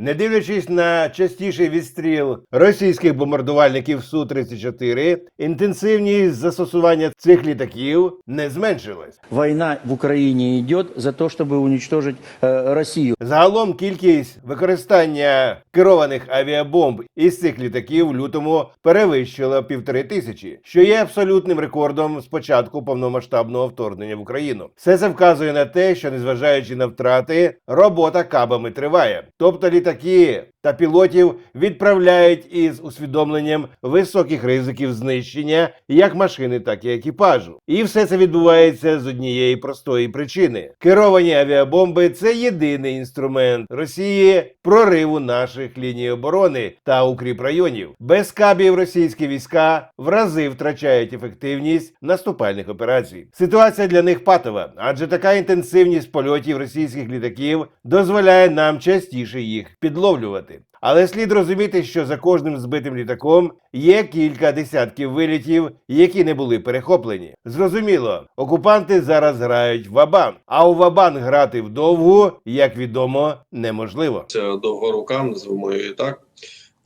Не дивлячись на частіший відстріл російських бомбардувальників су 34 інтенсивність застосування цих літаків не зменшилась. Война в Украине идет за то, чтобы уничтожить э, Россию. Загалом кількість використання керованих авіабомб із цих літаків в лютому перевищила півтори тисячі, що є абсолютним рекордом з початку повномасштабного вторгнення в Україну. Все це вказує на те, що незважаючи на втрати, робота кабами триває. Тобто літаки aqui. Та пілотів відправляють із усвідомленням високих ризиків знищення як машини, так і екіпажу. І все це відбувається з однієї простої причини: керовані авіабомби це єдиний інструмент Росії прориву наших ліній оборони та укріпрайонів. Без кабів російські війська в рази втрачають ефективність наступальних операцій. Ситуація для них патова, адже така інтенсивність польотів російських літаків дозволяє нам частіше їх підловлювати. Але слід розуміти, що за кожним збитим літаком є кілька десятків вилітів, які не були перехоплені. Зрозуміло, окупанти зараз грають в Вабан, а у Вабан грати вдовгу, як відомо, неможливо. Це довга рука, назвемо її так,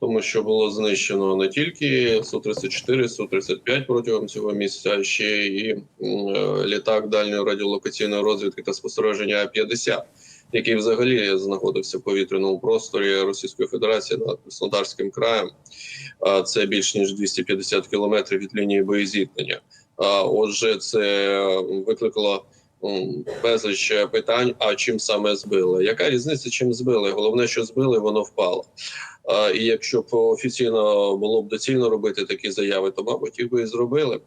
тому що було знищено не тільки Су-34, Су-35 протягом цього місяця, а ще і е, літак дальньої радіолокаційної розвідки та спостереження А-50, який взагалі знаходився в повітряному просторі Російської Федерації над Краснодарським краєм. Це більш ніж 250 кілометрів від лінії боєзіткнення. Отже, це викликало безліч питань. А чим саме збили? Яка різниця, чим збили? Головне, що збили, воно впало. І якщо б офіційно було б доцільно робити такі заяви, то мабуть їх би і зробили.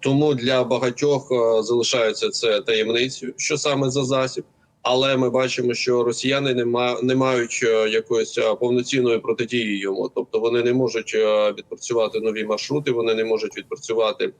Тому для багатьох залишається це таємницею, що саме за засіб. Але ми бачимо, що росіяни не, ма, не мають е, якоїсь е, повноцінної протидії йому. Тобто вони не можуть е, відпрацювати нові маршрути, вони не можуть відпрацювати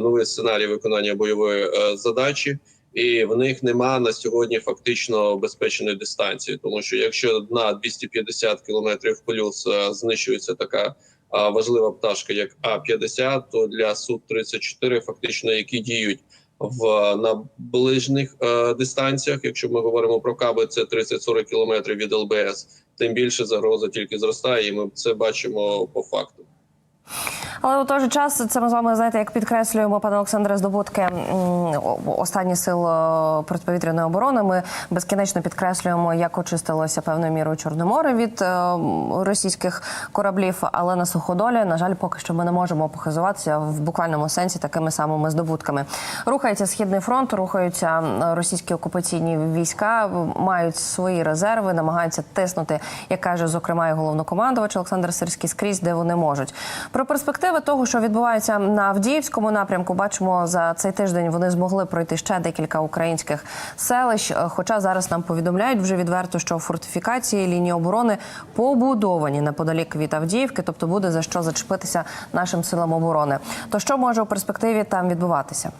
новий сценарій виконання бойової задачі. І в них нема на сьогодні фактично безпечної дистанції, тому що якщо на 250 кілометрів плюс знищується така важлива пташка, як А-50, то для Су-34 фактично, які діють в на ближніх е, дистанціях, якщо ми говоримо про каби, це 30-40 кілометрів від ЛБС, тим більше загроза тільки зростає, і ми це бачимо по факту. Але у той же час це ми з вами знаєте, як підкреслюємо, пане Олександре, здобутки останні сил е, протиповітряної оборони. Ми безкінечно підкреслюємо, як очистилося певною мірою Чорне море від е, російських кораблів. Але на суходолі, на жаль, поки що ми не можемо похизуватися в буквальному сенсі такими самими здобутками. Рухається східний фронт, рухаються російські окупаційні війська, мають свої резерви, намагаються тиснути, як каже зокрема і головнокомандувач Олександр Сирський, скрізь, де вони можуть. Про перспективи того, що відбувається на Авдіївському напрямку, бачимо за цей тиждень. Вони змогли пройти ще декілька українських селищ. Е, Хоча зараз нам повідомляють вже відверто, що фортифікації лінії оборони побудовані неподалік від Авдіївки, тобто буде за що зачепитися нашим силам оборони. То що може у перспективі там відбуватися?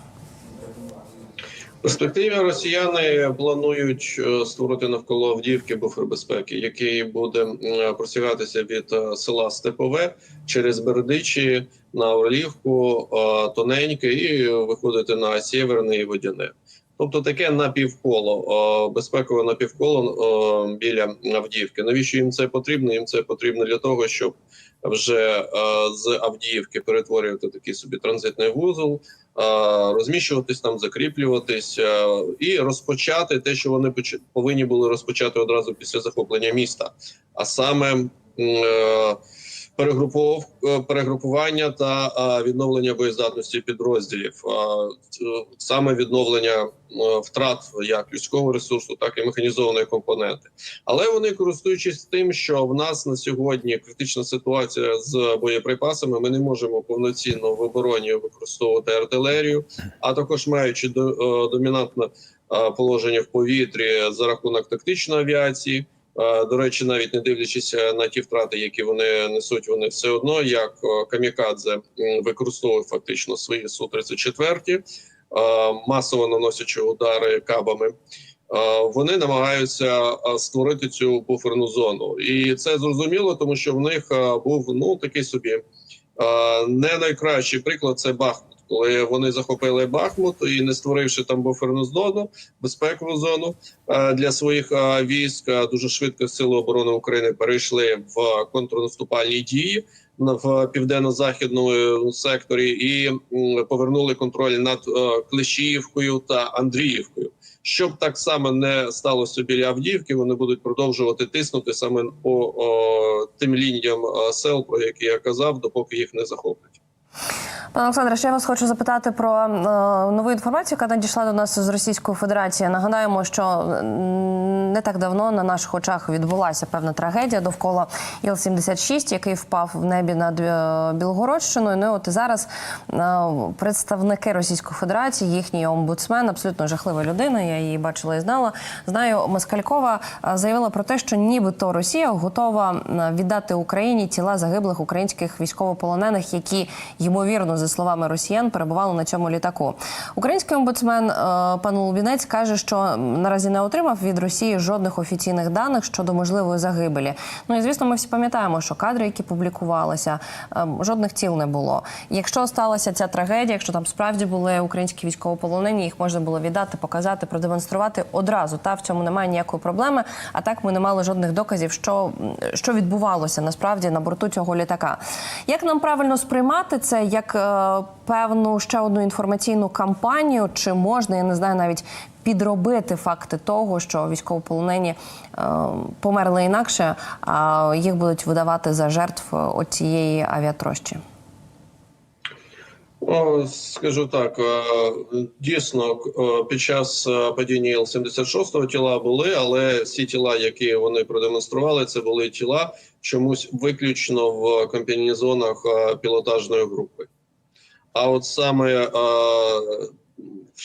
Перспективі росіяни планують е, створити навколо Авдіївки буфер безпеки, який буде е, простягатися від е, села Степове через Бердичі на Орлівку, тоненьке і виходити на Сєверне і Водяне. Тобто таке напівколо, безпекове напівколо біля Авдіївки. Навіщо їм це потрібно? Їм це потрібно для того, щоб вже з Авдіївки перетворювати такий собі транзитний вузол, розміщуватись там, закріплюватись е, і розпочати те, що вони повинні були розпочати одразу після захоплення міста, а саме м, е, перегрупування та е, відновлення боєздатності підрозділів, е, саме відновлення втрат як людського ресурсу, так і механізованої компоненти. Але вони користуючись тим, що в нас на сьогодні критична ситуація з боєприпасами, ми не можемо повноцінно в обороні використовувати артилерію, а також маючи до, домінантне положення в повітрі за рахунок тактичної авіації. До речі, навіть не дивлячись е, на ті втрати, які вони несуть, вони все одно як е, камікадзе м, використовують фактично свої су 34 масово наносячи удари кабами. Вони намагаються е, створити цю буферну зону, і це зрозуміло, тому що в них був ну такий собі не найкращий приклад. Це Бахмут, коли вони захопили Бахмут і не створивши там буферну зону, безпекову зону е, для своїх е, військ, е, дуже швидко сили оборони України перейшли в контрнаступальні дії в південно-західному секторі і повернули контроль над Клещіївкою та Андріївкою. Щоб так само не сталося біля Авдіївки, вони будуть продовжувати тиснути саме по о, тим лініям сел, про які я казав, допоки їх не захоплять. Пане Олександре, ще вас хочу запитати про е, нову інформацію, яка надійшла до нас з Російської Федерації. Нагадаємо, що не так давно на наших очах відбулася певна трагедія довкола Іл-76, який впав в небі над е, Білгородщиною. Ну от і зараз е, представники Російської Федерації, їхній омбудсмен, абсолютно жахлива людина. Я її бачила і знала. Знаю, Москалькова заявила про те, що нібито Росія готова віддати Україні тіла загиблих українських військовополонених, які ймовірно, за словами росіян, перебували на цьому літаку. Український омбудсмен е, пан Лубінець каже, що наразі не отримав від Росії жодних офіційних даних щодо можливої загибелі. Ну і звісно, ми всі пам'ятаємо, що кадри, які публікувалися, е, жодних тіл не було. Якщо сталася ця трагедія, якщо там справді були українські військовополонені, їх можна було віддати, показати, продемонструвати одразу. Та в цьому немає ніякої проблеми. А так ми не мали жодних доказів, що, що відбувалося насправді на борту цього літака. Як нам правильно сприймати це як е, певну ще одну інформаційну кампанію? Чи можна, я не знаю, навіть підробити факти того, що військовополонені е, померли інакше, а їх будуть видавати за жертв оцієї авіатрощі? Скажу так, е, дійсно е, під час е, падіння Іл-76 тіла були, але всі тіла, які вони продемонстрували, це були тіла чомусь виключно в комбінезонах е, пілотажної групи. А от саме е,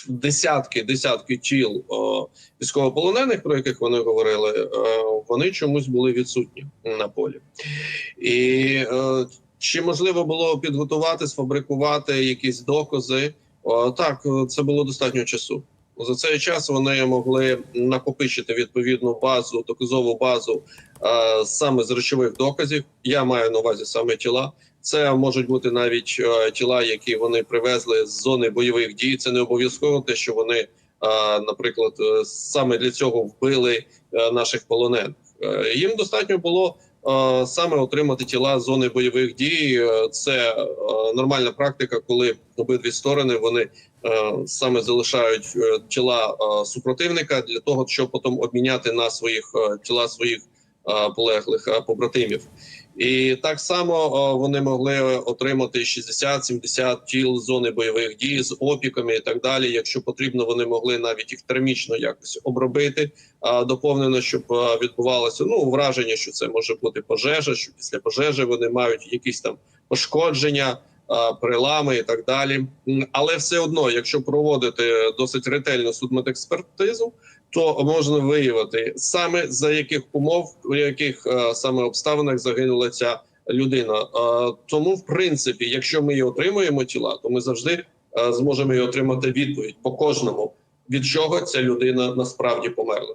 десятки десятки тіл е, військовополонених, про яких вони говорили, е, вони чомусь були відсутні на полі. І е, чи можливо було підготувати, сфабрикувати якісь докази? О, так, е, це було достатньо часу. За цей час вони могли накопичити відповідну базу, доказову базу е, саме з речових доказів. Я маю на увазі саме тіла. Це можуть бути навіть е, тіла, які вони привезли з зони бойових дій. Це не обов'язково те, що вони, е, наприклад, е, саме для цього вбили наших полонених. Їм достатньо було саме отримати тіла з зони бойових дій. Це нормальна практика, коли обидві сторони вони саме залишають тіла супротивника для того, щоб потім обміняти на своїх тіла своїх полеглих побратимів. І так само вони могли отримати 60-70 тіл зони бойових дій з опіками і так далі. Якщо потрібно, вони могли навіть їх термічно якось обробити доповнено, щоб відбувалося ну враження, що це може бути пожежа, що після пожежі вони мають якісь там пошкодження, а, перелами і так далі. Але все одно, якщо проводити досить ретельну судмедекспертизу, то можна виявити саме за яких умов, у яких е, саме обставинах загинула ця людина. Е, тому, в принципі, якщо ми і отримуємо тіла, то ми завжди е, зможемо і отримати відповідь по кожному, від чого ця людина насправді померла.